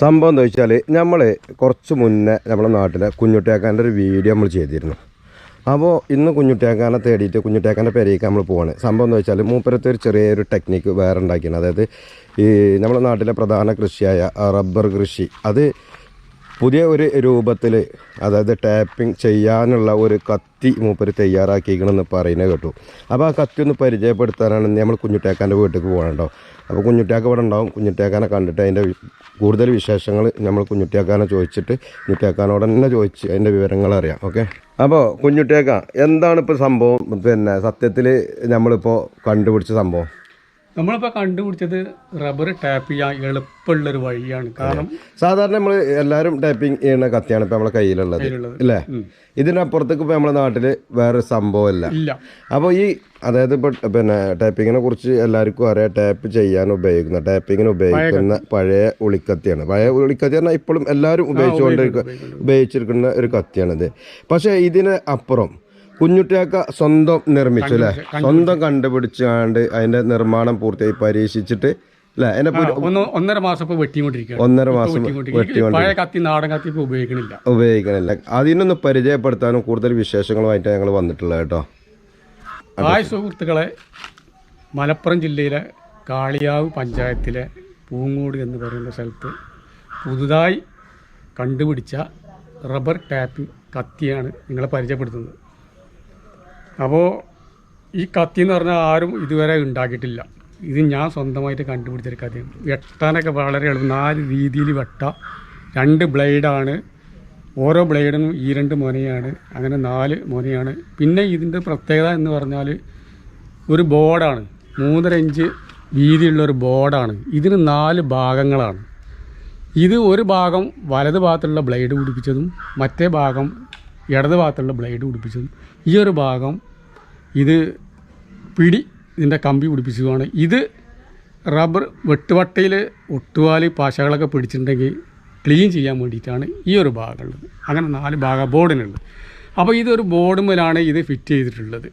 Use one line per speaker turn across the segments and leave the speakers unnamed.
സംഭവം എന്താ വെച്ചാൽ നമ്മൾ കുറച്ച് മുന്നേ നമ്മുടെ നാട്ടിലെ കുഞ്ഞുട്ടേക്കാന്റെ ഒരു വീഡിയോ നമ്മൾ ചെയ്തിരുന്നു. അപ്പോൾ ഇന്ന് കുഞ്ഞുട്ടേക്കാനെ തേടിയിട്ട് കുഞ്ഞുട്ടേക്കാന്റെ പെരേക്ക് നമ്മൾ പോവാണ്. സംഭവം എന്താ വെച്ചാൽ മൂപ്പരത്തെ ഒരു ചെറിയൊരു ടെക്നിക്ക് വേറെ ഉണ്ടാക്കിയാണ്. അതായത് ഈ നമ്മുടെ നാട്ടിലെ പ്രധാന കൃഷിയായ റബ്ബർ കൃഷി. അത് പുതിയ ഒരു രൂപത്തിൽ അതായത് ടാപ്പിംഗ് ചെയ്യാനുള്ള ഒരു കത്തി മൂപ്പർ തയ്യാറാക്കിയിരിക്കണമെന്ന് പറയുന്നത് കേട്ടു. അപ്പോൾ ആ കത്തി ഒന്ന് പരിചയപ്പെടുത്താനാണ് നമ്മൾ കുഞ്ഞുട്ടേക്കാന്റെ വീട്ടിലേക്ക് പോകണുണ്ടോ? അപ്പോൾ കുഞ്ഞുട്ടേക്ക ഇവിടെ ഉണ്ടാവും. കുഞ്ഞുട്ടേക്കാനെ കണ്ടിട്ട് അതിന്റെ കൂടുതൽ വിശേഷങ്ങൾ നമ്മൾ കുഞ്ഞുട്ടേക്കാനെ ചോദിച്ചിട്ട് കുഞ്ഞുട്ടേക്കാനോട് തന്നെ ചോദിച്ച് അതിന്റെ വിവരങ്ങൾ അറിയാം. ഓക്കെ? അപ്പോൾ കുഞ്ഞുട്ടേക്ക എന്താണ് ഇപ്പോൾ സംഭവം? പിന്നെ സത്യത്തിൽ നമ്മളിപ്പോൾ കണ്ടുപിടിച്ച സംഭവം?
നമ്മളിപ്പോൾ കണ്ടുപിടിച്ചത് റബ്ബർ ടാപ്പ് ചെയ്യാൻ എളുപ്പമുള്ളൊരു വഴിയാണ്. കാരണം
സാധാരണ നമ്മൾ എല്ലാവരും ടൈപ്പിംഗ് ചെയ്യുന്ന കത്തിയാണ് ഇപ്പോൾ നമ്മളെ കയ്യിലുള്ളത്. അല്ലേ ഇതിനപ്പുറത്തേക്ക് ഇപ്പോൾ നമ്മുടെ നാട്ടിൽ വേറെ സംഭവമല്ല അപ്പോൾ ഈ അതായത് ഇപ്പോൾ പിന്നെ ടാപ്പിങ്ങിനെ കുറിച്ച് എല്ലാവർക്കും അറിയാം ടാപ്പ് ചെയ്യാൻ ഉപയോഗിക്കുന്ന ടാപ്പിങ്ങിന് ഉപയോഗിക്കുന്ന പഴയ ഉളിക്കത്തിയാണ്. പഴയ ഉളിക്കത്തി പറഞ്ഞാൽ ഇപ്പോഴും എല്ലാവരും ഉപയോഗിച്ചുകൊണ്ടിരിക്കുന്ന ഉപയോഗിച്ചിരിക്കുന്ന ഒരു കത്തിയാണിത്. പക്ഷേ ഇതിന് അപ്പുറം കുഞ്ഞുട്ടിയാക്ക സ്വന്തം നിർമ്മിച്ചു അല്ലേ? സ്വന്തം കണ്ടുപിടിച്ചാണ്ട് അതിന്റെ നിർമ്മാണം പൂർത്തിയായി പരീക്ഷിച്ചിട്ട്
ഒന്നര മാസം
ഒന്നര മാസം
പഴയ കത്തി നാടൻ കത്തി ഇപ്പോൾ ഉപയോഗിക്കണില്ല.
ഉപയോഗിക്കണില്ല. അതിനൊന്ന് പരിചയപ്പെടുത്താനും കൂടുതൽ വിശേഷങ്ങളുമായിട്ട് ഞങ്ങൾ വന്നിട്ടുള്ളത് കേട്ടോ.
ഹായ് സുഹൃത്തുക്കളെ മലപ്പുറം ജില്ലയിലെ കാളിയാവ് പഞ്ചായത്തിലെ പൂങ്ങോട് എന്ന് പറയുന്ന സ്ഥലത്ത് പുതുതായി കണ്ടുപിടിച്ച റബ്ബർ ടാപ്പിംഗ് കത്തിയാണ് നിങ്ങളെ പരിചയപ്പെടുത്തുന്നത്. അപ്പോൾ ഈ കത്തി എന്ന് പറഞ്ഞാൽ ആരും ഇതുവരെ ഉണ്ടാക്കിയിട്ടില്ല. ഇത് ഞാൻ സ്വന്തമായിട്ട് കണ്ടുപിടിച്ചൊരു കത്തിയാണ് വെട്ടാനൊക്കെ വളരെ എളുപ്പം. നാല് രീതിയിൽ വെട്ട. രണ്ട് ബ്ലേഡാണ്. ഓരോ ബ്ലേഡിനും ഈ രണ്ട് മുനയാണ്. അങ്ങനെ നാല് മുനയാണ്. പിന്നെ ഇതിന്റെ പ്രത്യേകത എന്ന് പറഞ്ഞാൽ ഒരു ബോർഡാണ്. മൂന്നര ഇഞ്ച് വീതിയുള്ള ഒരു ബോർഡാണ്. ഇതിന് നാല് ഭാഗങ്ങളാണ്. ഇത് ഒരു ഭാഗം വലത് ഭാഗത്തുള്ള ബ്ലേഡ് പിടിപ്പിച്ചതും മറ്റേ ഭാഗം ഇടത് ഭാഗത്തുള്ള ബ്ലേഡ് പിടിപ്പിച്ചതും ഈ ഒരു ഭാഗം ഇത് പിടി ഇതിന്റെ കമ്പി പിടിപ്പിച്ചതുമാണ് ഇത് റബ്ബർ വെട്ടുവട്ടയിൽ ഒട്ടുവാലി പാശകളൊക്കെ പിടിച്ചിട്ടുണ്ടെങ്കിൽ ക്ലീൻ ചെയ്യാൻ വേണ്ടിയിട്ടാണ് ഈ ഒരു ഭാഗമുള്ളത്. അങ്ങനെ നാല് ഭാഗം ബോർഡിനുണ്ട് അപ്പോൾ ഇതൊരു ബോർഡുമേലാണ് ഇത് ഫിറ്റ് ചെയ്തിട്ടുള്ളത്.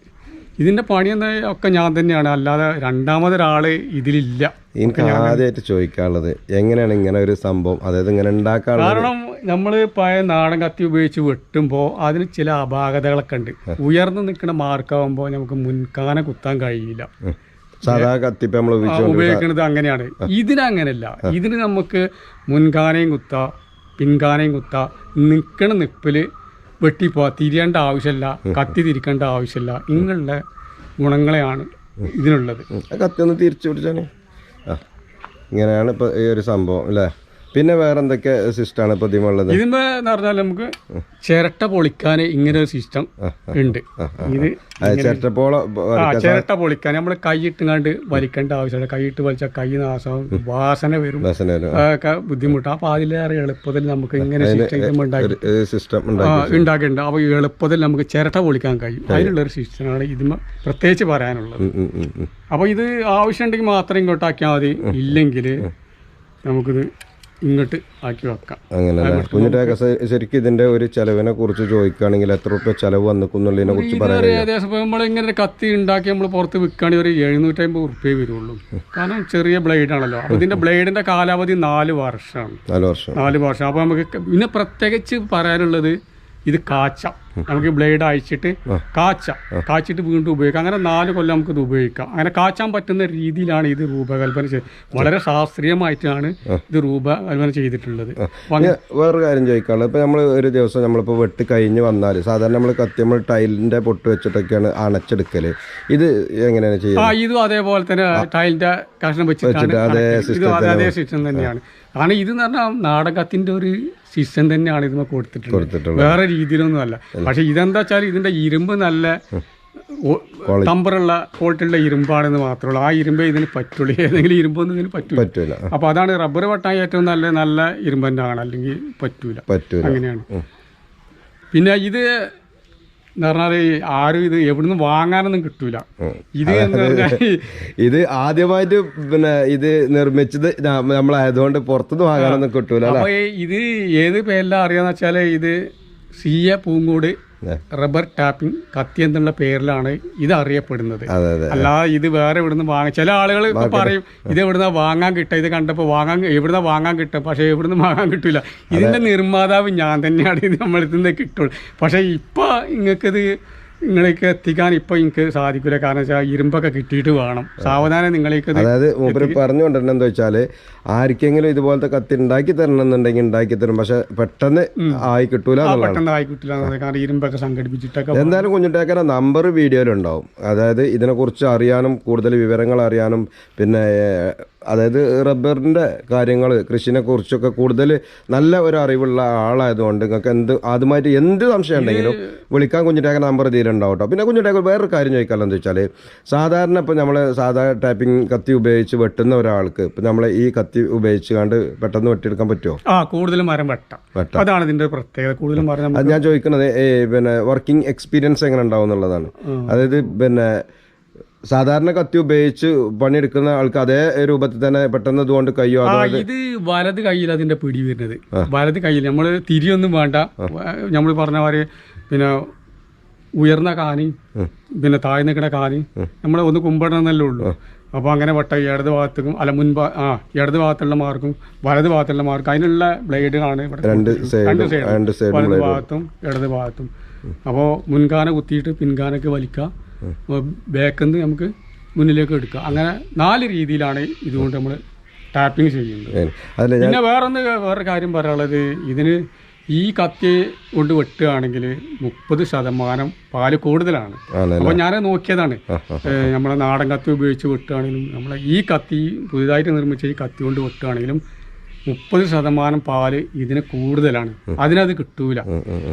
ഇതിന്റെ പണി എന്താ ഒക്കെ ഞാൻ തന്നെയാണ്. അല്ലാതെ രണ്ടാമതൊരാൾ ഇതിലില്ല.
എനിക്ക് ആദ്യമായിട്ട് ചോദിക്കാനുള്ളത് എങ്ങനെയാണ് ഇങ്ങനെ ഒരു സംഭവം? അതായത് ഇങ്ങനെ ഉണ്ടാക്കാനുള്ള
കാരണം നമ്മൾ പഴയ നാടൻ കത്തി ഉപയോഗിച്ച് വെട്ടുമ്പോൾ അതിന് ചില അപാകതകളൊക്കെ ഉണ്ട്. ഉയർന്നു നിൽക്കുന്ന മാർക്കാവുമ്പോൾ നമുക്ക് മുൻകാന കുത്താൻ കഴിയില്ല.
ഉം. സാധാ കത്തിപ്പ നമ്മൾ
ഉപയോഗിക്കുന്നത് അങ്ങനെയാണ്. ഇതിനങ്ങനല്ല. ഇതിന് നമുക്ക് മുൻകാനയും കുത്താം പിൻകാനയും കുത്താം നിൽക്കണ നിപ്പിൽ വെട്ടിപ്പോ തിരിയേണ്ട ആവശ്യമില്ല കത്തി തിരിക്കേണ്ട ആവശ്യമില്ല ഇങ്ങനെയുള്ള ഗുണങ്ങളെയാണ് ഇതിനുള്ളത്.
കത്തി ഒന്ന് തിരിച്ചു പിടിച്ചാണ് ഇങ്ങനെയാണ് ഇപ്പോൾ ഈ ഒരു സംഭവം അല്ലേ? പിന്നെ വേറെ എന്തൊക്കെ സിസ്റ്റമാണ് ഇപ്പൊ ഇതിമുള്ളത്
എന്ന് പറഞ്ഞാൽ നമുക്ക് ചിരട്ട പൊളിക്കാൻ ഇങ്ങനെ ഒരു സിസ്റ്റം ഉണ്ട്. ഇത്
ചിരട്ട
ആ ചിരട്ട പൊളിക്കാൻ. നമ്മൾ കൈയിട്ടുങ്ങാണ്ട് വലിക്കേണ്ട ആവശ്യമില്ല. കൈയിട്ട് വലിച്ച കൈ നാശം വാസന വരും. ബുദ്ധിമുട്ട്. അപ്പൊ അതിലേറെ എളുപ്പത്തിൽ നമുക്ക് ഇങ്ങനെ സിസ്റ്റം ഉണ്ടാക്കിയിട്ടുണ്ട് അപ്പൊ എളുപ്പത്തിൽ നമുക്ക് ചിരട്ട പൊളിക്കാൻ കഴിയും. അതിനുള്ള ഒരു സിസ്റ്റമാണ് ഇതിന് പ്രത്യേകിച്ച് പറയാനുള്ളത്. അപ്പോൾ ഇത് ആവശ്യമുണ്ടെങ്കിൽ മാത്രം ഇങ്ങോട്ടാക്കിയാൽ മതി. ഇല്ലെങ്കിൽ നമുക്കിത് ഇങ്ങോട്ട് ആക്കി വെക്കാം.
അങ്ങനെ കുഞ്ഞിട്ടേക്ക ശരിക്കും ഇതിന്റെ ഒരു ചെലവിനെ കുറിച്ച് ചോദിക്കുകയാണെങ്കിൽ എത്ര റുപ്യ ചെലവ് വന്നിക്കുന്നുള്ളതിനെ കുറിച്ച്
പറയാം ഏകദേശം നമ്മൾ ഇങ്ങനെ ഒരു കത്തി ഉണ്ടാക്കി നമ്മൾ പുറത്ത് വിൽക്കുകയാണെങ്കിൽ ഒരു എഴുന്നൂറ്റമ്പത് റുപ്യേ വരുള്ളൂ. കാരണം ചെറിയ ബ്ലേഡ് ആണല്ലോ. അപ്പോൾ ബ്ലേഡിന്റെ ബ്ലേഡിന്റെ കാലാവധി നാല് വർഷമാണ്.
നാല് വർഷം.
നാല് വർഷം. അപ്പൊ നമുക്ക് പിന്നെ പ്രത്യേകിച്ച് പറയാനുള്ളത് ഇത് കാച്ച. നമുക്ക് ബ്ലേഡ് അയച്ചിട്ട് കാച്ച. കാച്ചിട്ട് വീണ്ടും ഉപയോഗിക്കാം. അങ്ങനെ നാല് കൊല്ലം നമുക്ക് ഇത് ഉപയോഗിക്കാം. അങ്ങനെ കാച്ചാൻ പറ്റുന്ന രീതിയിലാണ് ഇത് രൂപകൽപ്പന ചെയ്ത് വളരെ ശാസ്ത്രീയമായിട്ടാണ് ഇത് രൂപകൽപ്പന ചെയ്തിട്ടുള്ളത്.
വേറൊരു കാര്യം ചോദിക്കാനുള്ളത്. ഇപ്പൊ നമ്മൾ ഒരു ദിവസം നമ്മളിപ്പോൾ വെട്ടി കഴിഞ്ഞ് വന്നാൽ സാധാരണ നമ്മൾ കത്തി നമ്മൾ ടൈലിന്റെ പൊട്ട് വെച്ചിട്ടൊക്കെയാണ് അണച്ചെടുക്കൽ. ഇത് എങ്ങനെയാണ്
ആ
ചെയ്യുന്നത്?
ഇതും അതേപോലെ തന്നെ ടൈലിന്റെ കഷ്ണം വെച്ചിട്ടാണ്
അതേ
സിസ്റ്റം തന്നെയാണ്. കാരണം ഇത് എന്ന് പറഞ്ഞാൽ നാടകത്തിന്റെ ഒരു ശിഷ്യൻ തന്നെയാണ് ഇതിന് കൊടുത്തിട്ടുള്ളത്. വേറെ രീതിയിലൊന്നും അല്ല. പക്ഷെ ഇതെന്താ വെച്ചാൽ ഇതിന്റെ ഇരുമ്പ് നല്ല തമ്പറുള്ള ക്വാളിറ്റിയുള്ള ഇരുമ്പാണെന്ന് മാത്രമുള്ളൂ ആ ഇരുമ്പേ ഇതിന് പറ്റുള്ളൂ. ഏതെങ്കിലും ഇരുമ്പൊന്നും ഇതിന് പറ്റൂല.
അപ്പോൾ
അപ്പൊ അതാണ് റബ്ബർ വെട്ടാൻ ഏറ്റവും നല്ല നല്ല ഇരുമ്പ് ആണ് അല്ലെങ്കിൽ പറ്റൂല.
പറ്റൂല.
അങ്ങനെയാണ്. പിന്നെ ഇത് എന്ന് പറഞ്ഞാൽ ആരും ഇത് എവിടുന്ന് വാങ്ങാനൊന്നും കിട്ടൂല. ഇത്
ഇത് ആദ്യമായിട്ട് പിന്നെ ഇത് നിർമ്മിച്ചത് നമ്മളായതുകൊണ്ട് പുറത്തുനിന്ന് വാങ്ങാനൊന്നും കിട്ടൂല
അപ്പൊ ഇത് ഏത് പേരിലാ അറിയാന്ന് വെച്ചാൽ ഇത് C A Poongode rubber tapping കത്തി എന്നുള്ള പേരിലാണ് ഇത് അറിയപ്പെടുന്നത്. അല്ലാതെ ഇത് വേറെ ഇവിടുന്ന് വാങ്ങാം ചില ആളുകൾ പറയും ഇത് എവിടുന്ന വാങ്ങാൻ കിട്ടുക? ഇത് കണ്ടപ്പോൾ വാങ്ങാൻ എവിടുന്ന വാങ്ങാൻ കിട്ടും പക്ഷേ എവിടുന്ന് വാങ്ങാൻ കിട്ടില്ല ഇതിന്റെ നിർമ്മാതാവ് ഞാൻ തന്നെയാണ് ഇത് നമ്മളിൽ നിന്ന് കിട്ടുള്ളൂ. പക്ഷേ ഇപ്പൊ നിങ്ങൾക്കിത് നിങ്ങളേക്ക് എത്തിക്കാൻ ഇപ്പൊ എനിക്ക് സാധിക്കില്ല കാരണം വെച്ചാൽ ഇരുമ്പൊക്കെ കിട്ടിയിട്ട് വേണം. സാവധാനം നിങ്ങളേക്ക്
അതായത് മൂപ്പര് പറഞ്ഞുകൊണ്ടിരുന്നത് എന്താ വെച്ചാൽ ആർക്കെങ്കിലും ഇതുപോലത്തെ കത്തി ഉണ്ടാക്കി തരണം എന്നുണ്ടെങ്കിൽ ഉണ്ടാക്കി തരും. പക്ഷെ പെട്ടെന്ന് ആയി കിട്ടൂല
പെട്ടെന്ന് ആയി കിട്ടില്ല കാരണം ഇരുമ്പൊക്കെ സംഘടിപ്പിച്ചിട്ടൊക്കെ
എന്തായാലും കുഞ്ഞുട്ടേക്കന്റെ നമ്പർ വീഡിയോയിലുണ്ടാവും. അതായത് ഇതിനെക്കുറിച്ച് അറിയാനും കൂടുതൽ വിവരങ്ങൾ അറിയാനും പിന്നെ അതായത് റബ്ബറിന്റെ കാര്യങ്ങൾ കൃഷിനെ കുറിച്ചൊക്കെ കൂടുതൽ നല്ല ഒരു അറിവുള്ള ആളായതുകൊണ്ട് നിങ്ങൾക്ക് എന്ത് ആദ്യമായിട്ട് എന്ത് സംശയം ഉണ്ടെങ്കിലും വിളിക്കാൻ കുഞ്ഞിട്ടേക്ക നമ്പർ തീരുണ്ടാവും കേട്ടോ പിന്നെ കുഞ്ഞിട്ടേക്ക് വേറൊരു കാര്യം ചോദിക്കാമല്ലോ എന്ന് വെച്ചാൽ സാധാരണ ഇപ്പം നമ്മൾ സാധാരണ ടൈപ്പിംഗ് കത്തി ഉപയോഗിച്ച് വെട്ടുന്ന ഒരാൾക്ക് ഇപ്പം നമ്മൾ ഈ കത്തി ഉപയോഗിച്ച് കണ്ട് പെട്ടെന്ന് വെട്ടിയെടുക്കാൻ പറ്റുമോ
ആ കൂടുതലും മരം വെട്ടാം.
വെട്ടാം.
അതാണ് ഇതിന്റെ പ്രത്യേകത. കൂടുതലും മരം
ഞാൻ ചോദിക്കുന്നത് പിന്നെ വർക്കിംഗ് എക്സ്പീരിയൻസ് എങ്ങനെ ഉണ്ടാവും എന്നുള്ളതാണ്. അതായത് പിന്നെ സാധാരണ കത്തി ഉപയോഗിച്ച് പണിയെടുക്കുന്ന ആൾക്ക് അതേ രൂപത്തിൽ തന്നെ പെട്ടെന്ന് ഇതുകൊണ്ട് കയ്യോ
ഇത് വലത് കയ്യിൽ അതിന്റെ പിടി വരുന്നത്. വലത് കയ്യിൽ നമ്മൾ തിരിയൊന്നും വേണ്ട. നമ്മൾ പറഞ്ഞ മാതിരി പിന്നെ ഉയർന്ന കാനി പിന്നെ താഴ്ന്നു നിൽക്കുന്ന കാനി നമ്മൾ ഒന്ന് കുമ്പിടണമെന്നല്ലേ ഉള്ളൂ. അപ്പോൾ അങ്ങനെ വട്ട ഇടത് ഭാഗത്തേക്കും അല്ല മുൻപ് ആ ഇടത് ഭാഗത്തുള്ള മാർക്കും വലത് ഭാഗത്തുള്ള മാർക്കും അതിനുള്ള ബ്ലേഡുകളാണ് ഇവിടെ
രണ്ട് സൈഡും
വലത് ഭാഗത്തും ഇടത് ഭാഗത്തും. അപ്പോൾ മുൻകാന കുത്തിയിട്ട് പിൻകാനൊക്കെ വലിക്കുക ബാക്കിൽ നിന്ന് നമുക്ക് മുന്നിലേക്ക് എടുക്കുക അങ്ങനെ നാല് രീതിയിലാണ് ഇതുകൊണ്ട് നമ്മൾ ടാപ്പിംഗ് ചെയ്യുന്നത്. പിന്നെ വേറൊന്ന് വേറെ കാര്യം പറയാനുള്ളത്. ഇതിന് ഈ കത്തി കൊണ്ട് വെട്ടുകയാണെങ്കിൽ മുപ്പത് ശതമാനം പാൽ കൂടുതലാണ്.
അപ്പൊ
അപ്പോൾ ഞാൻ നോക്കിയതാണ് നമ്മളെ നാടൻ കത്തി ഉപയോഗിച്ച് വെട്ടുകയാണെങ്കിലും നമ്മളെ ഈ കത്തി പുതുതായിട്ട് നിർമ്മിച്ച ഈ കത്തി കൊണ്ട് വെട്ടുകയാണെങ്കിലും മുപ്പത് ശതമാനം പാൽ ഇതിന് കൂടുതലാണ്. അതിനത് കിട്ടൂല.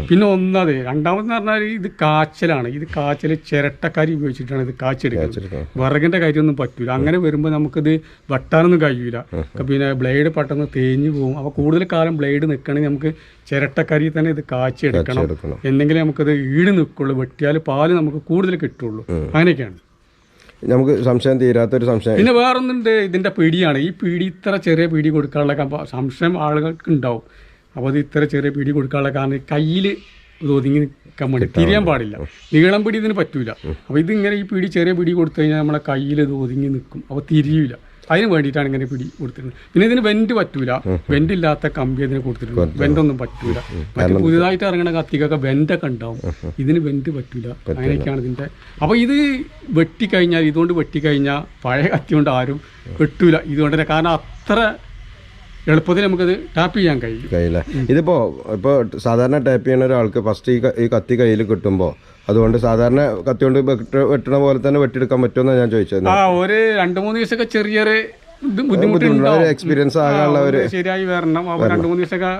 പിന്നെ ഒന്നത് രണ്ടാമതെന്ന് പറഞ്ഞാൽ ഇത് കാച്ചലാണ്. ഇത് കാച്ചൽ ചിരട്ടക്കാരി ഉപയോഗിച്ചിട്ടാണ് ഇത് കാച്ചെടുക്കുന്നത്. വിറകിന്റെ കാര്യമൊന്നും പറ്റൂല. അങ്ങനെ വരുമ്പോൾ നമുക്കിത് വെട്ടാനൊന്നും കഴിയൂല. പിന്നെ ബ്ലേഡ് പെട്ടെന്ന് തേഞ്ഞു പോകും അപ്പോൾ കൂടുതൽ കാലം ബ്ലേഡ് നിൽക്കണമെങ്കിൽ നമുക്ക് ചിരട്ടക്കരി തന്നെ ഇത് കാച്ചെടുക്കണം എന്തെങ്കിലും നമുക്കത് ഈട് നിൽക്കുള്ളൂ വെട്ടിയാൽ പാൽ നമുക്ക് കൂടുതൽ കിട്ടുള്ളൂ. അങ്ങനെയൊക്കെയാണ്.
നമുക്ക് സംശയം തീരാത്തൊരു സംശയം.
പിന്നെ വേറൊന്നുണ്ട് ഇതിന്റെ പീടിയാണ്. ഈ പിടി ഇത്ര ചെറിയ പീടി കൊടുക്കാനുള്ള സംശയം ആളുകൾക്ക് ഉണ്ടാവും. അപ്പോൾ അത് ഇത്ര ചെറിയ പീടി കൊടുക്കാനുള്ള കാരണം കയ്യിൽ ഇത് ഒതുങ്ങി നിൽക്കാൻ വേണ്ടി തിരിയാൻ പാടില്ല. നീളം പിടി ഇതിന് പറ്റൂല. അപ്പോൾ ഇതിങ്ങനെ ഈ പിടി ചെറിയ പിടി കൊടുത്തു കഴിഞ്ഞാൽ നമ്മളെ കയ്യിൽ ഇത് ഒതുങ്ങി നിൽക്കും അപ്പോൾ തിരിയൂല. അതിന് വേണ്ടിയിട്ടാണ് ഇങ്ങനെ പിടി കൊടുത്തിരുന്നത്. പിന്നെ ഇതിന് വെന്റ് പറ്റൂല. വെന്റ് ഇല്ലാത്ത കമ്പി അതിന് കൊടുത്തിട്ടുണ്ട്. വെന്റൊന്നും പറ്റൂല. മറ്റു പുതിയതായിട്ട് ഇറങ്ങുന്ന കത്തിക്കൊക്കെ വെന്റൊക്കെ ഉണ്ടാവും. ഇതിന് വെന്റ് പറ്റൂല. അങ്ങനെയൊക്കെയാണ് ഇതിന്റെ അപ്പൊ ഇത് വെട്ടിക്കഴിഞ്ഞാൽ ഇതുകൊണ്ട് വെട്ടിക്കഴിഞ്ഞാൽ പഴയ കത്തി കൊണ്ട് ആരും വെട്ടൂല. ഇതുകൊണ്ട് തന്നെ കാരണം അത്ര എളുപ്പത്തിൽ നമുക്കത് ടാപ്പ് ചെയ്യാൻ കഴിയും.
കയ്യിലെ ഇതിപ്പോ ഇപ്പോൾ സാധാരണ ടാപ്പ് ചെയ്യുന്ന ഒരാൾക്ക് ഫസ്റ്റ് ഈ ക- ഈ കത്തി കയ്യിൽ കിട്ടുമ്പോൾ അതുകൊണ്ട് സാധാരണ കത്തി കൊണ്ട് വെട്ട് വെട്ടണ പോലെ തന്നെ വെട്ടിയെടുക്കാൻ പറ്റുമെന്നാണ് ഞാൻ ചോദിച്ചത്.
ആ ഒരു രണ്ട് മൂന്ന് ദിവസമൊക്കെ ചെറിയൊരു ഇത് ബുദ്ധിമുട്ടുണ്ടാവും.
എക്സ്പീരിയൻസ്
ആ,
ആകാനുള്ള
ഒന്ന് ശരിയായി വരണം. അപ്പോൾ രണ്ട് മൂന്ന് ദിവസമൊക്കെ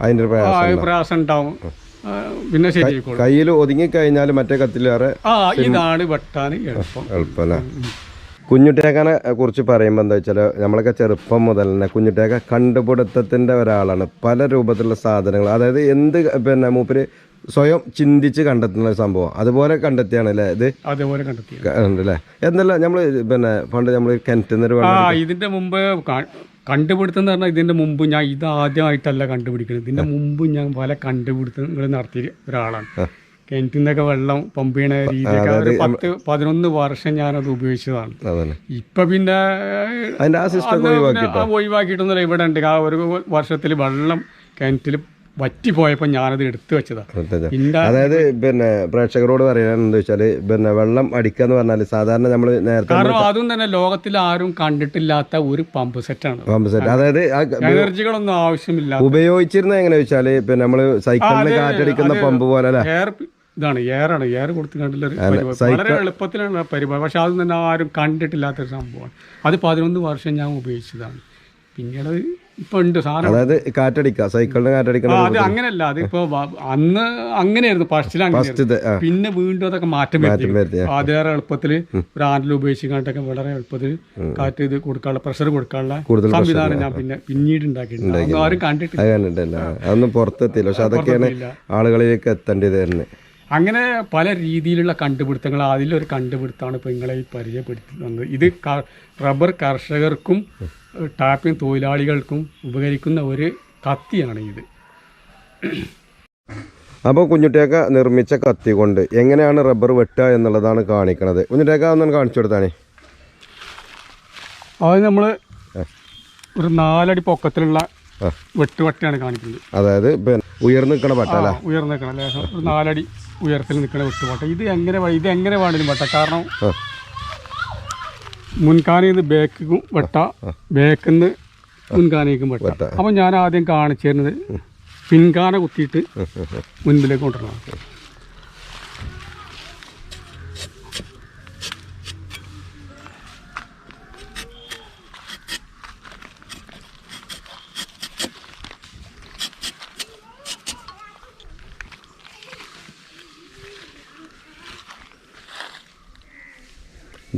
അതിന്റെ ഒരു
ആ,
പ്രയാസം
പ്രയാസം ഉണ്ടാവും. ആ, പിന്നെ ശരിയായിക്കോളും.
കയ്യിൽ ഒതുങ്ങി കഴിഞ്ഞാൽ മറ്റേ കത്തിലേറെ
ആ ഇതാണ് വെട്ടാൻ എളുപ്പം.
എളുപ്പമല്ലേ കുഞ്ഞുട്ടേക്കനെ കുറിച്ച് പറയുമ്പോൾ എന്താ വെച്ചാൽ നമ്മളൊക്കെ ചെറുപ്പം മുതൽ തന്നെ കുഞ്ഞുട്ടേക്ക കണ്ടുപിടുത്തത്തിന്റെ ഒരാളാണ്. പല രൂപത്തിലുള്ള സാധനങ്ങൾ അതായത് എന്ത് പിന്നെ മൂപ്പര് സ്വയം ചിന്തിച്ച് കണ്ടെത്തുന്ന ഒരു സംഭവം. അതുപോലെ കണ്ടെത്തിയാണ് അല്ലേ ഇത്?
അതേപോലെ കണ്ടെത്തി
ഉണ്ടല്ലേ? എന്നല്ല നമ്മൾ പിന്നെ പണ്ട് നമ്മൾ കിണറ്റുന്നൊരു
ഇതിന്റെ മുമ്പ് കണ്ടുപിടുത്തം എന്ന് പറഞ്ഞാൽ ഇതിന്റെ മുമ്പ് ഞാൻ ഇത് ആദ്യമായിട്ടല്ല കണ്ടുപിടിക്കുന്നത് ഇതിന്റെ മുമ്പ് ഞാൻ പല കണ്ടുപിടുത്തങ്ങൾ നടത്തിയ ഒരാളാണ്. കിണറ്റിൽ നിന്നൊക്കെ വെള്ളം പമ്പ് ചെയ്യണ രീതിയൊക്കെ ഒരു പത്ത് പതിനൊന്ന് വർഷം ഞാനത് ഉപയോഗിച്ചതാണ്. ഇപ്പൊ പിന്നെ ഒഴിവാക്കിയിട്ടൊന്നുമില്ല. ഇവിടെ ഉണ്ട്. ആ ഒരു വർഷത്തിൽ വെള്ളം കിണറ്റിൽ വറ്റി പോയപ്പോൾ ഞാനത് എടുത്തു വെച്ചതാ. പിന്നെ
അതായത് പിന്നെ പ്രേക്ഷകരോട് പറയാനെന്താ വെച്ചാൽ പിന്നെ വെള്ളം അടിക്കുക എന്ന് പറഞ്ഞാൽ സാധാരണ നമ്മൾ നേരത്തെ
കാരണം അതും തന്നെ ലോകത്തിൽ ആരും കണ്ടിട്ടില്ലാത്ത ഒരു പമ്പ് സെറ്റ് ആണ്.
പമ്പ് സെറ്റ് അതായത്
എനർജികളൊന്നും ആവശ്യമില്ല
ഉപയോഗിച്ചിരുന്ന എങ്ങനെ വെച്ചാൽ പിന്നെ നമ്മൾ സൈക്കിളിന് കാറ്റടിക്കുന്ന പമ്പ് പോലെ അല്ലെ
ഇതാണ് ഏറാണ് എയർ കൊടുത്ത് ഒരു വളരെ എളുപ്പത്തിലാണ് പരിപാടി. പക്ഷെ അത് തന്നെ ആരും കണ്ടിട്ടില്ലാത്തൊരു സംഭവമാണ്. അത് പതിനൊന്ന് വർഷം ഞാൻ ഉപയോഗിച്ചതാണ്. പിന്നീട് അത് ഇപ്പൊ ഉണ്ട് സാധനം.
അതായത് കാറ്റടിക്കുക സൈക്കിളിന് കാറ്റടിക്കുന്ന
ആ, അത് അങ്ങനെയല്ല അതിപ്പോ ഇപ്പൊ അന്ന് അങ്ങനെയായിരുന്നു ഫസ്റ്റിൽ
ഇത്
പിന്നെ വീണ്ടും അതൊക്കെ മാറ്റം വരുത്തി. അതേറെ എളുപ്പത്തിൽ ഒരു ആൻഡിൽ ഉപയോഗിച്ചിട്ടൊക്കെ വളരെ എളുപ്പത്തിൽ കാറ്റ് ഇത് കൊടുക്കാനുള്ള പ്രഷർ കൊടുക്കാനുള്ള സംവിധാനം ഞാൻ പിന്നെ പിന്നീട് ഉണ്ടാക്കിയിട്ടുണ്ട്. ആരും കണ്ടിട്ടില്ല.
അതൊന്നും പുറത്തെത്തില്ല പക്ഷെ അതൊക്കെയാണ് ആളുകളിലേക്ക് എത്തേണ്ടത് തന്നെ.
അങ്ങനെ പല രീതിയിലുള്ള കണ്ടുപിടുത്തങ്ങൾ അതിലൊരു കണ്ടുപിടുത്തമാണ് ഇപ്പോൾ നിങ്ങളെ ഈ പരിചയപ്പെടുത്തി തന്നത് ഇത് റബ്ബർ കർഷകർക്കും ടാപ്പിംഗ് തൊഴിലാളികൾക്കും ഉപകരിക്കുന്ന ഒരു കത്തിയാണ് ഇത്.
അപ്പോൾ കുഞ്ഞുട്ടേക്ക നിർമ്മിച്ച കത്തി കൊണ്ട് എങ്ങനെയാണ് റബ്ബർ വെട്ടുക എന്നുള്ളതാണ് കാണിക്കണത്. കുഞ്ഞുട്ടേക്ക ഒന്നും കാണിച്ചു കൊടുത്താണേ
അത് നമ്മൾ ഒരു നാലടി പൊക്കത്തിലുള്ള
വെട്ടുവട്ടിയാണ്
വെട്ടുവട്ടയാണ് കാണിക്കുന്നത്.
അതായത് പിന്നെ ഉയർന്നു നിൽക്കണ പട്ട അല്ലേ?
ഉയർന്ന് നിൽക്കണം ലേശം ഒരു നാലടി ഉയരത്തിൽ വിട്ടു വെട്ടുപാട്ട. ഇത് എങ്ങനെ ഇത് എങ്ങനെ വേണമെങ്കിലും പട്ട കാരണം. മുൻകാനയിൽ നിന്ന് ബേക്കും വെട്ട ബേക്കിൽ നിന്ന് മുൻകാനേക്കും വെട്ട. അപ്പം ഞാൻ ആദ്യം കാണിച്ചു തരുന്നത് പിൻകാന കുത്തിയിട്ട് മുൻപിലേക്ക് കൊണ്ടുവരണം.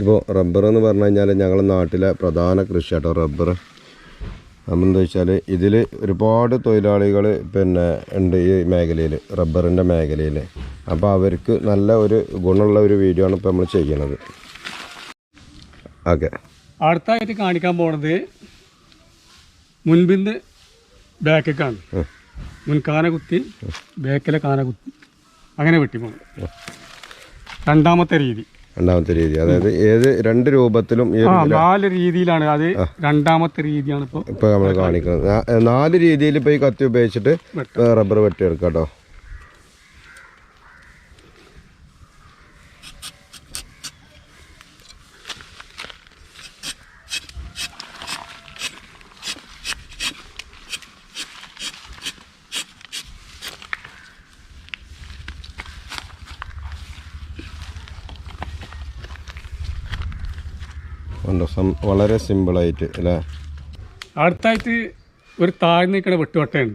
ഇപ്പോൾ റബ്ബർ എന്ന് പറഞ്ഞു കഴിഞ്ഞാൽ ഞങ്ങളുടെ നാട്ടിലെ പ്രധാന കൃഷി കേട്ടോ റബ്ബർ. അപ്പം എന്താ വെച്ചാൽ ഇതിൽ ഒരുപാട് തൊഴിലാളികൾ പിന്നെ ഉണ്ട് ഈ മേഖലയിൽ റബ്ബറിന്റെ മേഖലയിൽ അപ്പോൾ അവർക്ക് നല്ല ഒരു ഗുണമുള്ള ഒരു വീഡിയോ ആണ് ഇപ്പോൾ നമ്മൾ ചെയ്യണത് ഓക്കെ.
അടുത്തായിട്ട് കാണിക്കാൻ പോണത് മുൻപിന്ന് ബാക്കിലേക്കാണ്
ഉം.
മുൻകാന കുത്തി ബാക്കിലെ കാന കുത്തി അങ്ങനെ വെട്ടി പോകും രണ്ടാമത്തെ രീതി.
രണ്ടാമത്തെ രീതി. അതായത് ഏത് രണ്ട് രൂപത്തിലും ഈ
ആ നാല് രീതിയിലാണ്. അത് രണ്ടാമത്തെ രീതിയാണ് ഇപ്പോൾ
ഇപ്പോൾ നമ്മൾ കാണിക്കുന്നത്. നാ- നാല് രീതിയിൽ ഇപ്പോൾ ഈ കത്തി ഉപയോഗിച്ചിട്ട് റബ്ബർ വെട്ടിയെടുക്കാം കേട്ടോ ഉണ്ടോ സം- വളരെ സിമ്പിളായിട്ട് അല്ലേ?
അടുത്തായിട്ട് ഒരു താഴ്ന്നു നിൽക്കണ വെട്ടുവട്ടയാണ്.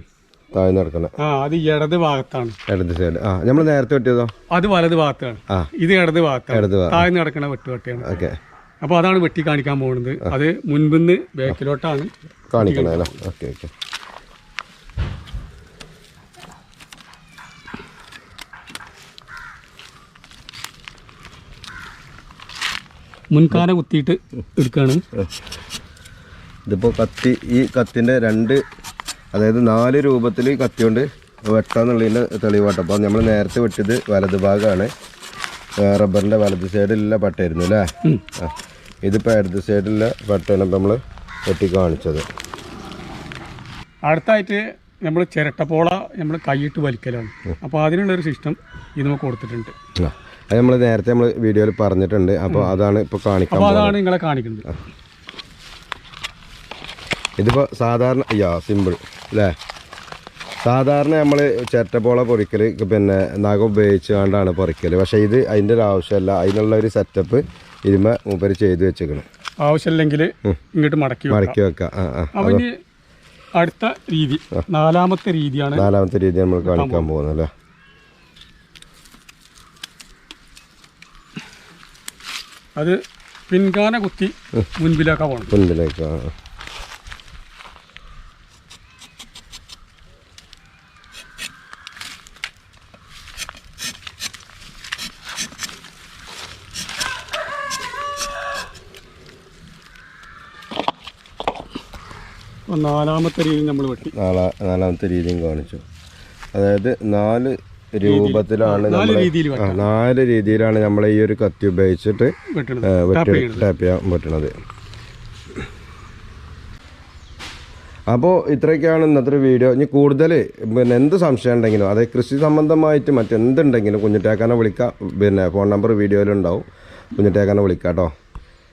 താഴ്ന്നു നടക്കണ.
ആ അത് ഇടത് ഭാഗത്താണ്.
ഇടത് സൈഡ് ആ നമ്മൾ നേരത്തെ വെട്ടിയതോ?
അത് വലത് ഭാഗത്താണ്.
ആ.
ഇത് ഇടത് ഭാഗത്താണ്. താഴ്ന്നു നടക്കണ വെട്ടുവട്ടയാണ്.
ഓക്കെ.
അപ്പോൾ അതാണ് വെട്ടി കാണിക്കാൻ പോകുന്നത്. അത് മുൻപിന്ന് ബാക്കിലോട്ടാണ്
കാണിക്കണം ഓക്കെ ഓക്കെ.
മുൻകാന കുത്തിയിട്ട് എടുക്കുകയാണ്
ഇതിപ്പോൾ കത്തി ഈ കത്തിന്റെ രണ്ട് അതായത് നാല് രൂപത്തിൽ കത്തി കൊണ്ട് വെട്ടാന്നുള്ളതിന്റെ തെളിവാട്ടം. അപ്പോൾ നമ്മൾ നേരത്തെ വെട്ടിയത് വലത് ഭാഗമാണ് റബ്ബറിന്റെ വലത് സൈഡിലുള്ള പട്ടയായിരുന്നു അല്ലേ? ആ ഇതിപ്പോൾ ഇടത് സൈഡിലുള്ള പട്ടയാണ് ഇപ്പോൾ നമ്മൾ വെട്ടി കാണിച്ചത്.
അടുത്തായിട്ട് നമ്മൾ ചിരട്ടപ്പോള നമ്മൾ കൈയിട്ട് വലിക്കലാണ്. അപ്പോൾ അതിനുള്ളൊരു സിസ്റ്റം ഇത് നമുക്ക് കൊടുത്തിട്ടുണ്ട്.
അത് നമ്മൾ നേരത്തെ നമ്മൾ വീഡിയോയിൽ പറഞ്ഞിട്ടുണ്ട്. അപ്പോൾ അതാണ് ഇപ്പോൾ കാണിക്കാൻ
അതാണ് നിങ്ങളെ കാണിക്കുന്നത്.
ഇതിപ്പോൾ സാധാരണ യാ സിമ്പിൾ അല്ലേ സാധാരണ നമ്മൾ ചിരട്ടപ്പോള പൊറിക്കൽ പിന്നെ നഖം ഉപയോഗിച്ച് കൊണ്ടാണ് പൊറിക്കൽ പക്ഷേ ഇത് അതിന്റെ ഒരു ആവശ്യമല്ല അതിനുള്ള ഒരു സെറ്റപ്പ് ഇരുമ മൂപ്പര് ചെയ്ത് വെച്ചേക്കണം.
ആവശ്യമില്ലെങ്കിൽ ഇങ്ങോട്ട് മടക്കി വെക്കാം.
മടക്കി വെക്കാം. ആ ആ.
അടുത്ത രീതി നാലാമത്തെ രീതിയാണ്
നാലാമത്തെ രീതി നമ്മൾ കാണിക്കാൻ പോകുന്നത്.
അത് പിൻകാന കുത്തി മുൻപിലേക്കാ പോകണം
മുൻപിലേക്ക്
നാലാമത്തെ രീതി നമ്മൾ വെട്ടി.
നാലാ നാലാമത്തെ രീതിയും കാണിച്ചു. അതായത് നാല് രൂപത്തിലാണ്
നാല്
നമ്മൾ നാല് രീതിയിലാണ് നമ്മൾ ഈ ഒരു കത്തി ഉപയോഗിച്ചിട്ട്
ടാപ്പ്
ചെയ്യാൻ പറ്റുന്നത് അപ്പോൾ ഇത്രയൊക്കെയാണ് ഇന്നത്തെ ഒരു വീഡിയോ. ഇനി കൂടുതൽ പിന്നെ എന്ത് സംശയം ഉണ്ടെങ്കിലും അതായത് കൃഷി സംബന്ധമായിട്ട് മറ്റെന്തുണ്ടെങ്കിലും കുഞ്ഞിട്ടേക്കാനെ വിളിക്കാം. പിന്നെ ഫോൺ നമ്പർ വീഡിയോയിലുണ്ടാവും. കുഞ്ഞിട്ടേക്കാനെ വിളിക്കാം കേട്ടോ.